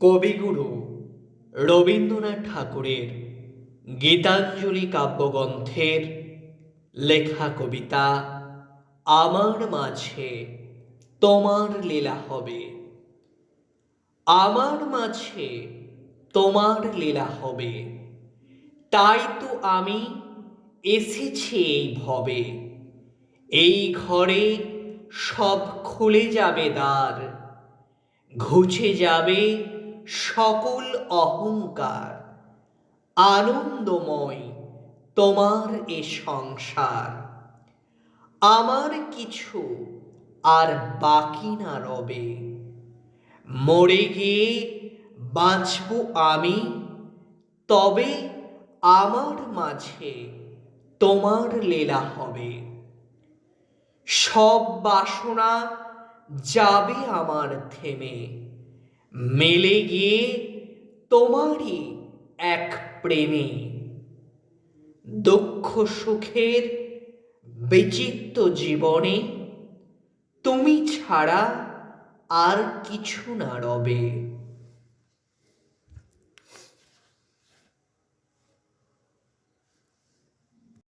কবিগুরু রবীন্দ্রনাথ ঠাকুরের গীতাঞ্জলি কাব্যগ্রন্থের লেখা কবিতা আমার মাঝে তোমার লীলা হবে। আমার মাঝে তোমার লীলা হবে। তাই তো আমি এসেছি এই ভবে। এই ঘরে সব খুলে যাবে দ্বার, ঘুচে যাবে সকল অহংকার, আনন্দময় তোমার এ সংসার। আমার কিছু আর বাকি না রবে। মরে গিয়ে বাঁচব আমি, তবে আমার মাঝে তোমার লীলা হবে। সব বাসনা যাবে আমার থেমে। মেলে গিয়ে তোমারই এক প্রেমে দুঃখ সুখের বিচিত্র জীবনে তুমি ছাড়া আর কিছু না রবে